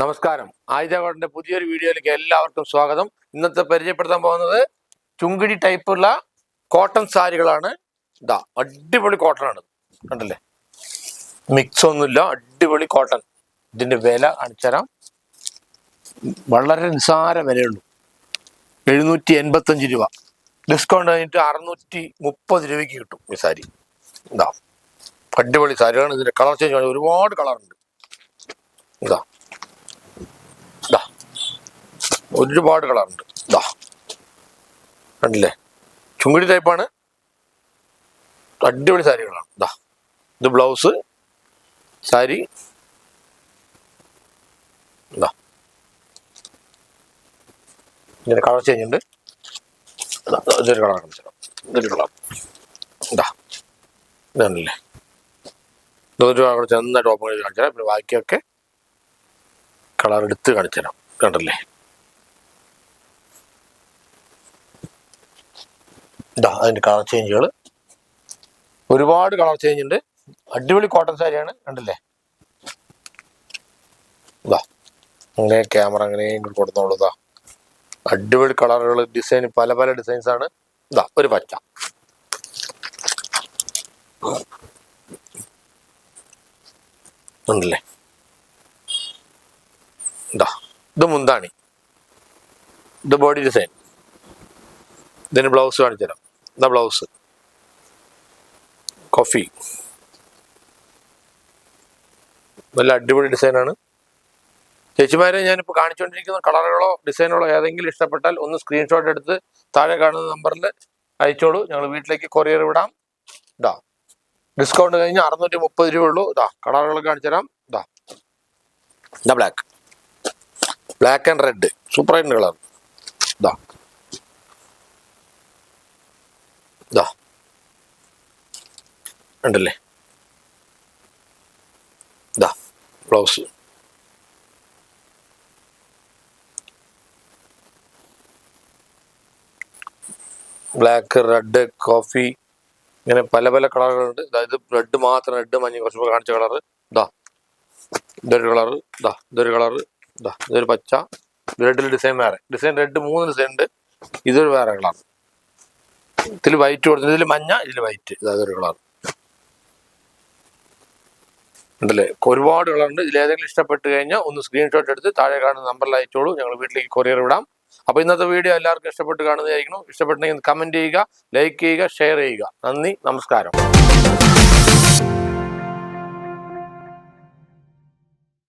നമസ്കാരം. ആയുധകോടിന്റെ പുതിയൊരു വീഡിയോയിലേക്ക് എല്ലാവർക്കും സ്വാഗതം. ഇന്നത്തെ പരിചയപ്പെടുത്താൻ പോകുന്നത് ചുങ്കിടി ടൈപ്പുള്ള കോട്ടൺ സാരികളാണ്. ഇതാ അടിപൊളി കോട്ടൺ ആണ്. കണ്ടല്ലേ? മിക്സ് ഒന്നുമില്ല അടിപൊളി കോട്ടൺ ഇതിന്റെ വില കാണിച്ചുതരാം. വളരെ നിസ്സാര വിലയുള്ളൂ. എഴുന്നൂറ്റി എൺപത്തഞ്ച് രൂപ. ഡിസ്കൗണ്ട് കഴിഞ്ഞിട്ട് അറുന്നൂറ്റി മുപ്പത് രൂപയ്ക്ക് കിട്ടും ഈ സാരി. ഇതാ അടിപൊളി സാരികളാണ്. ഇതിന്റെ കളർ ചേഞ്ച് ഒരുപാട് ഉണ്ട്. ഇതാ ദാ ഒരുപാട് കളറുണ്ട് ദാ. കണ്ടില്ലേ? ചുങ്കിടി ടൈപ്പാണ്. അടിപൊളി സാരികളാണ്. ദാ. ഇത് ബ്ലൗസ് സാരി. ദാ. ഇതിന്റെ കളർ ചേഞ്ച് ഉണ്ട്. ഇതൊരു കളർ കാണിച്ചു ഇതൊരു കളർ ഇതാ ഇതാണല്ലേ ഇതൊരു കളർ ചെന്ന ടോപ്പ് കാണിച്ചു പിന്നെ ബാക്കിയൊക്കെ കളർ എടുത്ത് കാണിച്ചു തരാം കണ്ടല്ലേ? ഇതാ അതിന്റെ കളർ ചേഞ്ചുകൾ ഒരുപാട് കളർ ചേഞ്ച് ഉണ്ട്. അടിപൊളി കോട്ടൺ സാരിയാണ് കണ്ടില്ലേ? ഇതാ അങ്ങനെ ക്യാമറ അങ്ങനെ ഇങ്ങോട്ട് കൊടുത്തോളൂ ഇതാ. അടിപൊളി കളറുകൾ ഡിസൈൻ പല പല ഡിസൈൻസ് ആണ്. ഇതാ ഒരു പച്ച. ഉണ്ടല്ലേ ഇതാ ഇത് മുന്താണി. ഇത് ബോഡി ഡിസൈൻ ഇതിന് ബ്ലൗസ് കാണിച്ചു തരാം ഇതാ ബ്ലൗസ്. കോഫി. നല്ല അടിപൊളി ഡിസൈനാണ്. ചേച്ചിമാരെ ഞാനിപ്പോൾ കാണിച്ചുകൊണ്ടിരിക്കുന്ന കളറുകളോ ഡിസൈനുകളോ ഏതെങ്കിലും ഇഷ്ടപ്പെട്ടാൽ ഒന്ന് സ്ക്രീൻഷോട്ട് എടുത്ത് താഴെ കാണുന്ന നമ്പറിൽ അയച്ചോളൂ. ഞങ്ങൾ വീട്ടിലേക്ക് കൊറിയർ വിടാം. ഇതാ ഡിസ്കൗണ്ട് കഴിഞ്ഞ് അറുന്നൂറ്റി മുപ്പത് രൂപ ഉള്ളൂ ഇതാ കളറുകൾ കാണിച്ചു തരാം. ഇതാ ഇതാ black black and red super ആയിട്ട് കളർ. ഇതാ ഉണ്ടല്ലേ? ഇതാ ബ്ലൗസ് ബ്ലാക്ക് റെഡ് കോഫി ഇങ്ങനെ പല പല കളറുകളുണ്ട്. അതായത് റെഡ് മാത്രം റെഡ് മഞ്ഞ കുറച്ച് കാണിച്ച കളറ്. ഇതാ ഇതൊരു കളർ ഇതാ ഇതൊരു കളർ ഇതാ ഇതൊരു പച്ച. റെഡിൽ ഡിസൈൻ വേറെ. ഡിസൈൻ റെഡ് മൂന്ന് ഡിസൈൻ ഉണ്ട്. ഇതൊരു വേറെ കളർ. ഇതിൽ വൈറ്റ് കൊടുത്തു ഇതിൽ മഞ്ഞ ഇതിൽ വൈറ്റ് ഇതാ ഇതൊരു കളർ ഉണ്ടല്ലേ? ഒരുപാട് കളറുണ്ട് ഇതിലേതെങ്കിലും ഇഷ്ടപ്പെട്ട് കഴിഞ്ഞാൽ ഒന്ന് സ്ക്രീൻഷോട്ട് എടുത്ത് താഴെ കാണുന്ന നമ്പറിൽ അയച്ചോളൂ. ഞങ്ങൾ വീട്ടിലേക്ക് കൊറിയർ വിടാം. അപ്പോൾ ഇന്നത്തെ വീഡിയോ എല്ലാവർക്കും ഇഷ്ടപ്പെട്ട് കാണുന്നതായിരിക്കണം. ഇഷ്ടപ്പെട്ടെങ്കിൽ കമന്റ് ചെയ്യുക ലൈക്ക് ചെയ്യുക ഷെയർ ചെയ്യുക. നന്ദി നമസ്കാരം.